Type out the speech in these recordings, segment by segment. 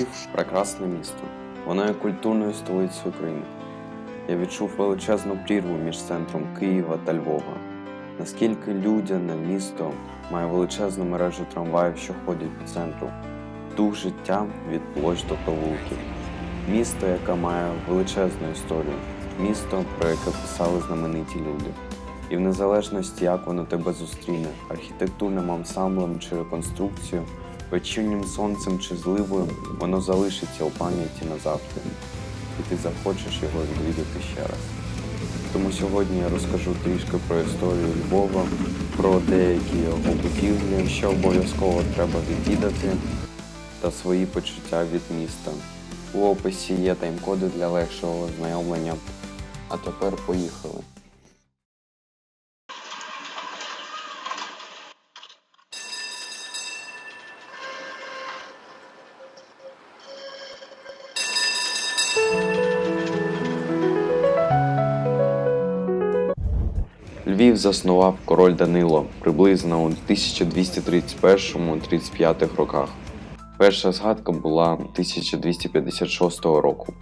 Львів прекрасне місто. Воно є культурною столицею України. Я відчув величезну прірву між центром Києва та Львова. Наскільки людяне місто має величезну мережу трамваїв, що ходять по центру, дух життя від площ до провулків. Місто, яке має величезну історію, місто, про яке писали знамениті люди. І в незалежності, як воно тебе зустріне, архітектурним ансамблем чи реконструкцією, вечірнім сонцем чи зливою, воно залишиться у пам'яті назавжди, і ти захочеш його відвідати ще раз. Тому сьогодні я розкажу трішки про історію Львова, про деякі його будівлі, що обов'язково треба відвідати, та свої почуття від міста. У описі є тайм-коди для легшого ознайомлення. А тепер поїхали. Львів заснував король Данило приблизно у 1231-35 роках. Перша згадка була 1256 року.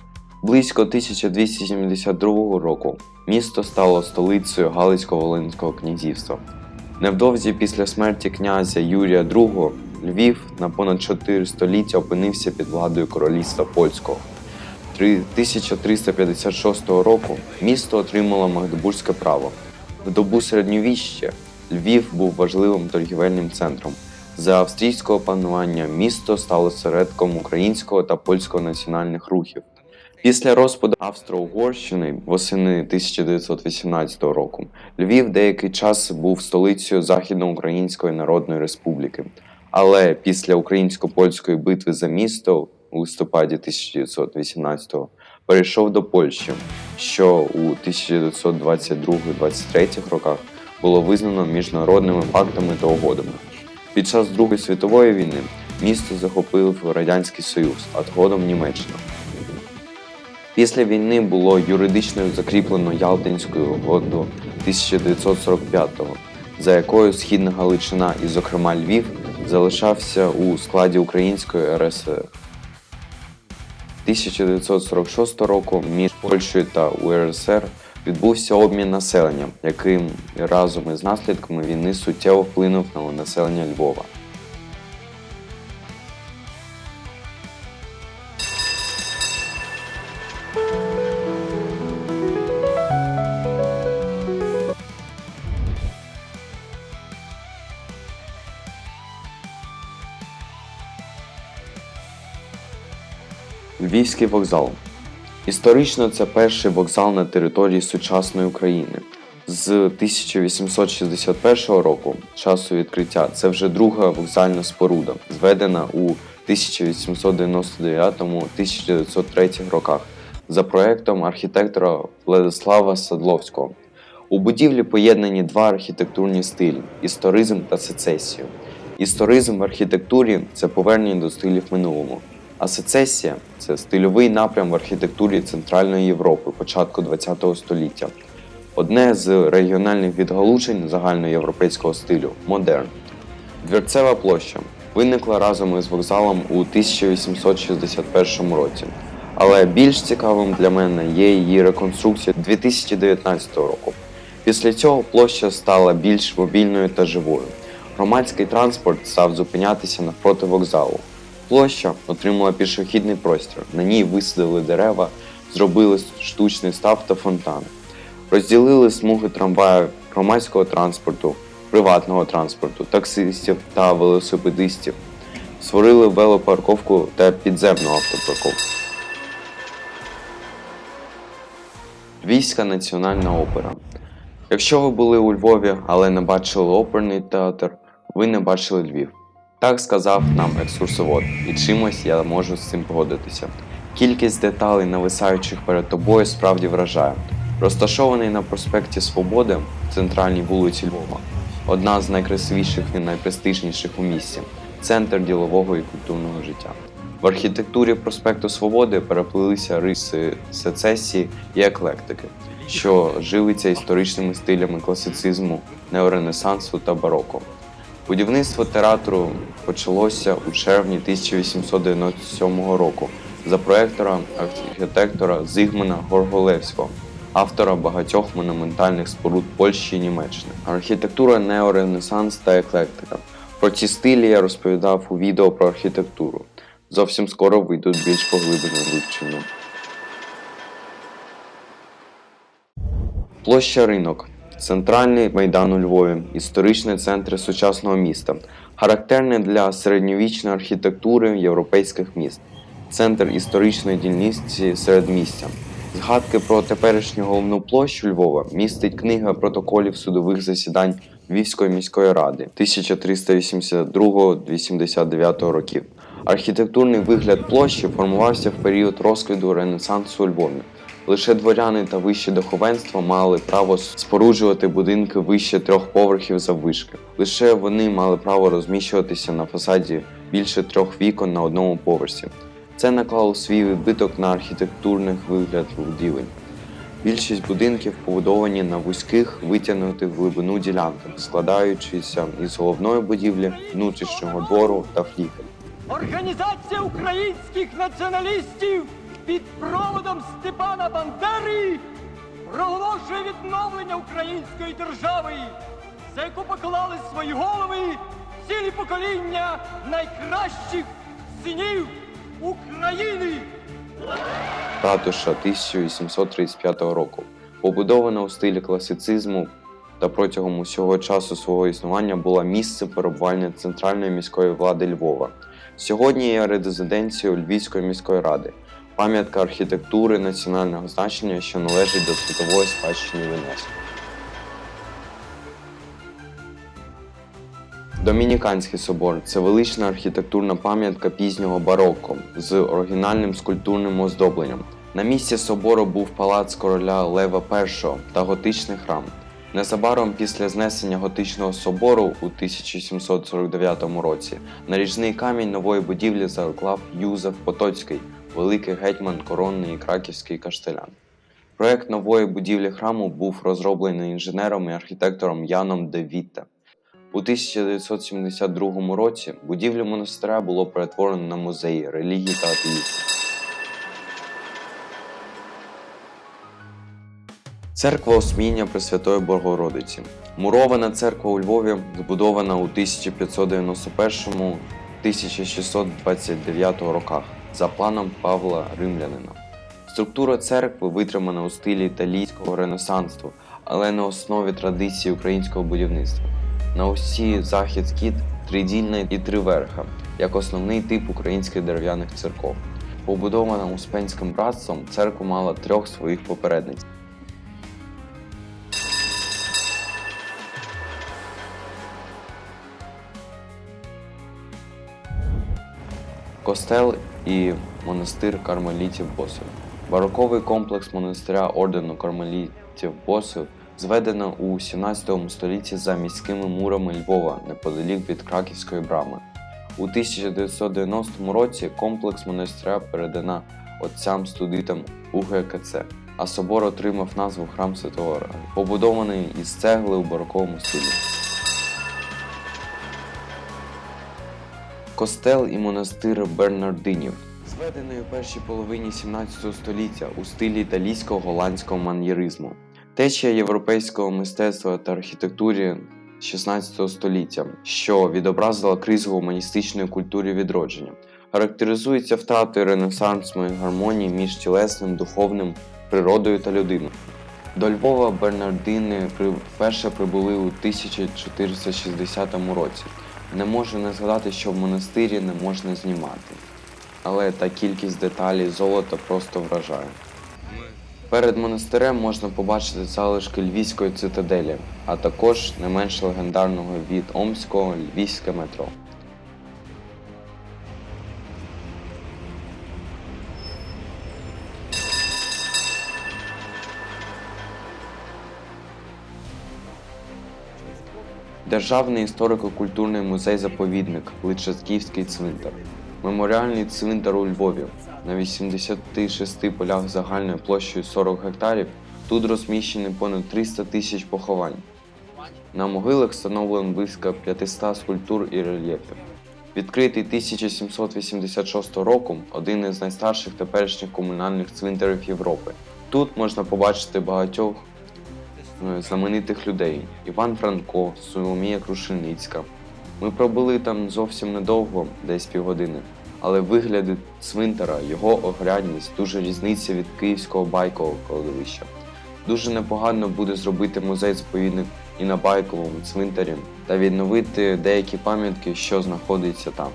Близько 1272 року місто стало столицею Галицько-Волинського князівства. Невдовзі після смерті князя Юрія II Львів на понад 4 століття опинився під владою королівства польського. 1356 року місто отримало Магдебурзьке право. В добу середньовіща Львів був важливим торгівельним центром. За австрійського панування місто стало середком українського та польського національних рухів. Після розпаду Австро-Угорщини восени 1918 року Львів деякий час був столицею Західноукраїнської Народної Республіки. Але після українсько-польської битви за місто у листопаді 1918 перейшов до Польщі, що у 1922-23 роках було визнано міжнародними фактами та угодами. Під час Другої світової війни місто захопив Радянський Союз, а згодом Німеччина. Після війни було юридично закріплено Ялтинську угоду 1945-го, за якою Східна Галичина і, зокрема, Львів залишався у складі Української РСР. 1946 року між Польщею та УРСР відбувся обмін населенням, яким разом із наслідками війни суттєво вплинув на населення Львова. Львівський вокзал. Історично це перший вокзал на території сучасної України. З 1861 року, часу відкриття, це вже друга вокзальна споруда, зведена у 1899-1903 роках за проектом архітектора Владислава Садловського. У будівлі поєднані два архітектурні стилі історизм та сецесію. Історизм в архітектурі це повернення до стилів минулого, а сецесія це стильовий напрям в архітектурі Центральної Європи початку ХХ століття. Одне з регіональних відгалужень загальноєвропейського стилю модерн. Двірцева площа виникла разом із вокзалом у 1861 році. Але більш цікавим для мене є її реконструкція 2019 року. Після цього площа стала більш мобільною та живою. Громадський транспорт став зупинятися навпроти вокзалу. Площа отримала пішохідний простір. На ній висадили дерева, зробили штучний став та фонтан. Розділили смуги трамваїв громадського транспорту, приватного транспорту, таксистів та велосипедистів. Створили велопарковку та підземну автопарковку. Львівська національна опера. Якщо ви були у Львові, але не бачили оперний театр, ви не бачили Львів. Так сказав нам екскурсовод, і чимось я можу з цим погодитися. Кількість деталей, нависаючих перед тобою, справді вражає. Розташований на проспекті Свободи, центральній вулиці Львова, одна з найкрасивіших і найпрестижніших у місті, центр ділового і культурного життя. В архітектурі проспекту Свободи переплилися риси сецесії і еклектики, що живиться історичними стилями класицизму, неоренесансу та бароко. Будівництво театру почалося у червні 1897 року за проектора архітектора Зигмана Горголевського, автора багатьох монументальних споруд Польщі і Німеччини. Архітектура неоренесанс та еклектика. Про ці стилі я розповідав у відео про архітектуру. Зовсім скоро вийдуть більш поглиблене вивчення. Площа ринок. Центральний майдан у Львові, історичний центр сучасного міста, характерний для середньовічної архітектури європейських міст, центр історичної дільниці середмістя. Згадки про теперішню головну площу Львова містить книга протоколів судових засідань Львівської міської ради 1382-89 років. Архітектурний вигляд площі формувався в період розквіту Ренесансу у Львові. Лише дворяни та вище духовенство мали право споруджувати будинки вище трьох поверхів заввишки. Лише вони мали право розміщуватися на фасаді більше трьох вікон на одному поверсі. Це наклало свій відбиток на архітектурний вигляд будівель. Більшість будинків побудовані на вузьких витягнутих в глибину ділянках, складаючися із головної будівлі, внутрішнього двору та флігель. Організація українських націоналістів під проводом Степана Бандери проголошує відновлення української держави, за яку поклали свої голови цілі покоління найкращих синів України. ратуша 1835 року, побудована у стилі класицизму та протягом усього часу свого існування була місцем перебування центральної міської влади Львова. Сьогодні є резиденцією Львівської міської ради, пам'ятка архітектури національного значення, що належить до світової спадщини ЮНЕСКО. Домініканський собор це велична архітектурна пам'ятка пізнього бароко з оригінальним скульптурним оздобленням. На місці собору був палац короля Лева І та готичний храм. Незабаром після знесення готичного собору у 1749 році наріжний камінь нової будівлі заклав Юзеф Потоцький, великий гетьман коронний краківський каштелян. Проект нової будівлі храму був розроблений інженером і архітектором Яном де. У 1972 році будівлю монастиря було перетворено на музей релігії та атеїзму. Церква Осміння Пресвятої Богородиці. Мурована церква у Львові, збудована у 1591-1629 роках за планом Павла Римлянина. Структура церкви витримана у стилі італійського ренесансу, але на основі традиції українського будівництва. На осі захід-схід тридільна і триверха, як основний тип українських дерев'яних церков. Побудована Успенським братством, церква мала трьох своїх попередниць. Костел і монастир кармелітів Босів. Бароковий комплекс монастиря ордену кармелітів Босів зведено у 17 столітті за міськими мурами Львова неподалік від Краківської брами. У 1990 році комплекс монастиря передана отцям студитам УГКЦ, а собор отримав назву Храм Святого Ора, побудований із цегли у бароковому стилі. Костел і монастир Бернардинів, зведений у першій половині 17 століття у стилі італійського голландського ман'єризму. Течія європейського мистецтва та архітектурі 16 століття, що відобразила кризу гуманістичної культури відродження, характеризується втратою ренесансної гармонії між тілесним, духовним, природою та людиною. До Львова Бернардини вперше прибули у 1460 році. Не можу не згадати, що в монастирі не можна знімати. Але та кількість деталей золота просто вражає. Перед монастирем можна побачити залишки львівської цитаделі, а також не менш легендарного від Омського львівське метро. Державний історико-культурний музей-заповідник Личаківський цвинтар. Меморіальний цвинтар у Львові на 86 полях загальною площею 40 гектарів. Тут розміщені понад 300 тисяч поховань. На могилах встановлено близько 500 скульптур і рельєфів. Відкритий 1786 року один із найстарших теперішніх комунальних цвинтарів Європи. Тут можна побачити багатьох знаменитих людей: Іван Франко, Соломія Крушельницька. Ми пробули там зовсім недовго, десь півгодини, але вигляди цвинтара, його оглядність дуже різниця від київського байкового кладовища. Дуже непогано буде зробити музей заповідник і на байковому цвинтарі та відновити деякі пам'ятки, що знаходяться там.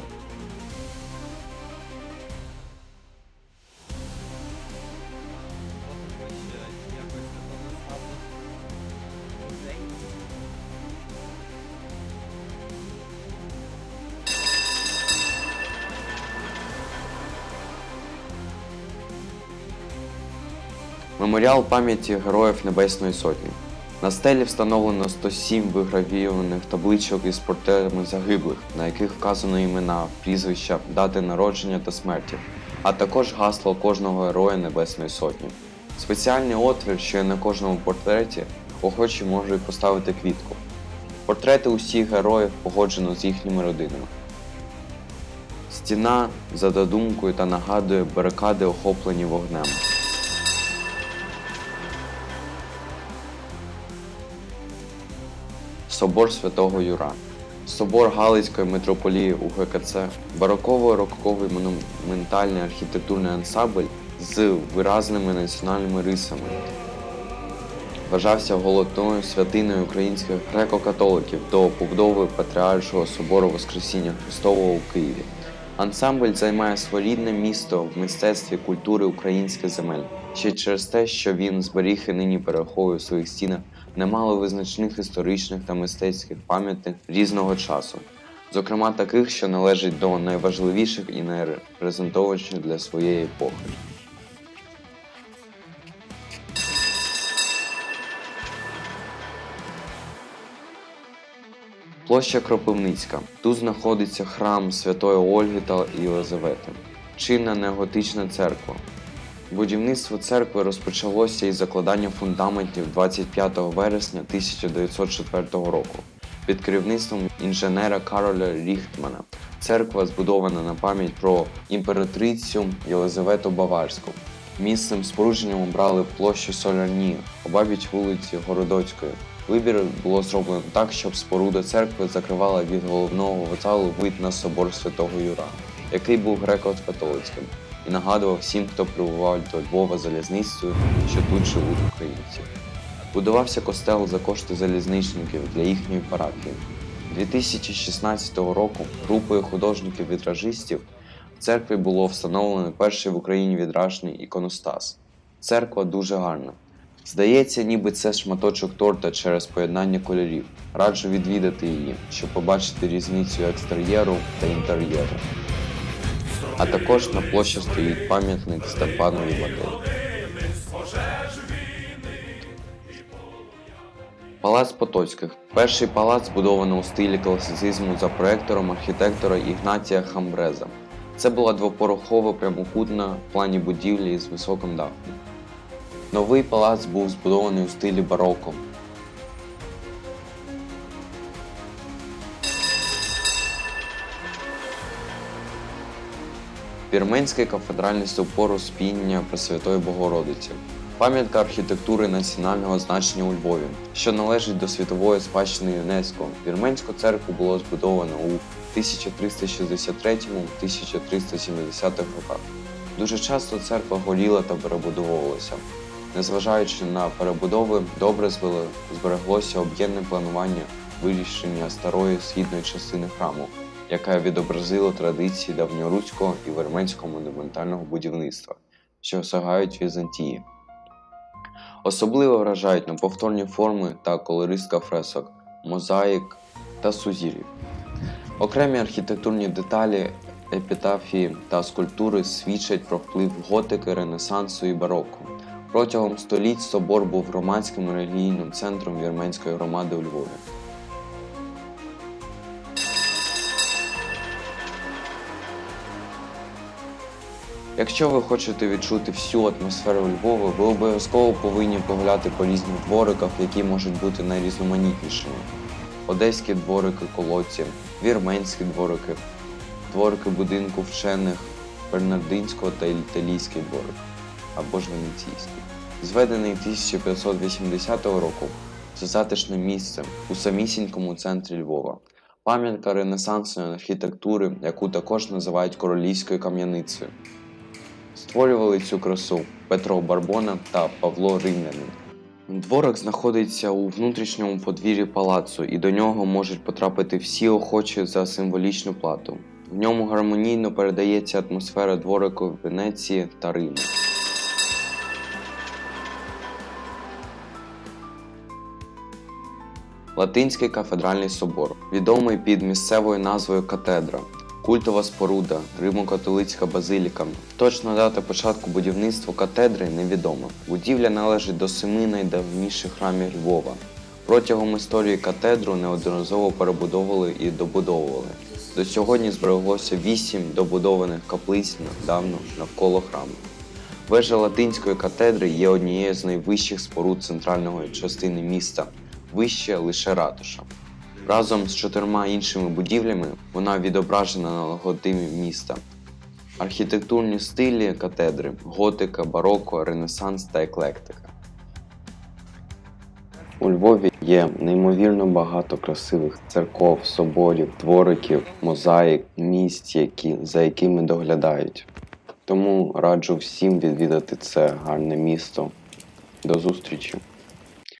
Меморіал пам'яті Героїв Небесної Сотні. На стелі встановлено 107 вигравійованих табличок із портретами загиблих, на яких вказано імена, прізвища, дати народження та смерті, а також гасло кожного героя Небесної Сотні. Спеціальний отвір, що є на кожному портреті, охочі можуть поставити квітку. Портрети усіх героїв погоджено з їхніми родинами. Стіна за додумкою та нагадує барикади, охоплені вогнем. Собор Святого Юра. Собор Галицької митрополії УГКЦ, бароково-роковий монументальний архітектурний ансамбль з виразними національними рисами. Вважався головною святиною українських греко-католиків до побудови Патріаршого собору Воскресіння Христового у Києві. Ансамбль займає своєрідне місто в мистецтві культури українських земель ще через те, що він зберіг і нині переховує в своїх стінах немало визначних історичних та мистецьких пам'яток різного часу, зокрема таких, що належать до найважливіших і найрепрезентовуючих для своєї епохи. Площа Кропивницька. Тут знаходиться храм Святої Ольги та Єлизавети, чинна неоготична церква. Будівництво церкви розпочалося із закладання фундаментів 25 вересня 1904 року під керівництвом інженера Кароля Ріхтмана. Церква збудована на пам'ять про імператрицю Єлизавету Баварську. Місцем спорудження обрали площу Солярні, обабіч вулиці Городоцької. Вибір було зроблено так, щоб споруда церкви закривала від головного вокзалу вид на собор Святого Юра, який був греко-католицьким, і нагадував всім, хто прибував до Львова залізницею, що тут живуть українці. Будувався костел за кошти залізничників для їхньої парафії. 2016 року групою художників-вітражистів в церкві було встановлено перший в Україні відражний іконостас. Церква дуже гарна. Здається, ніби це шматочок торта через поєднання кольорів. Раджу відвідати її, щоб побачити різницю екстер'єру та інтер'єру. А також на площі стоїть пам'ятник Степанові Баторі. Палац Потоцьких. Перший палац збудовано у стилі класицизму за проектором архітектора Ігнатія Хамбреза. Це була двопорохова прямокутна в плані будівлі з високим дахом. Новий палац був збудований у стилі бароко. Вірменський кафедральний собор Успіння Пресвятої Богородиці. Пам'ятка архітектури національного значення у Львові, що належить до світової спадщини ЮНЕСКО. Вірменську церкву було збудовано у 1363-1370 роках. Дуже часто церква горіла та перебудовувалася. Незважаючи на перебудови, добре збереглося об'ємне планування вирішення старої східної частини храму, яка відобразила традиції давньоруського і верменського монументального будівництва, що сягають Візантії. Особливо вражають неповторні форми та колористка фресок, мозаїк та сузір'їв. Окремі архітектурні деталі, епітафії та скульптури свідчать про вплив готики, ренесансу і бароко. Протягом століть собор був громадським релігійним центром вірменської громади у Львові. Якщо ви хочете відчути всю атмосферу Львова, ви обов'язково повинні погуляти по різних двориках, які можуть бути найрізноманітнішими. Одеські дворики колодці, вірменські дворики, дворики будинку вчених, Бернардинського та італійський дворик або ж венеційський. Зведений 1580 року, це затишне місце у самісінькому центрі Львова. Пам'ятка ренесансної архітектури, яку також називають королівською кам'яницею. Створювали цю красу Петро Барбона та Павло Римлянин. Дворик знаходиться у внутрішньому подвір'ї палацу, і до нього можуть потрапити всі охочі за символічну плату. В ньому гармонійно передається атмосфера дворику Венеції та Риму. Латинський кафедральний собор, відомий під місцевою назвою катедра, культова споруда, Римо-католицька базиліка. Точна дата початку будівництва катедри невідома. Будівля належить до семи найдавніших храмів Львова. Протягом історії катедру неодноразово перебудовували і добудовували. До сьогодні збереглося вісім добудованих каплиць давно навколо храму. Вежа латинської катедри є однією з найвищих споруд центральної частини міста, вище лише ратуша. Разом з чотирма іншими будівлями вона відображена на логотипі міста. Архітектурні стилі катедри готика, бароко, ренесанс та еклектика. У Львові є неймовірно багато красивих церков, соборів, двориків, мозаїк, місць, які, за якими доглядають. Тому раджу всім відвідати це гарне місто. До зустрічі!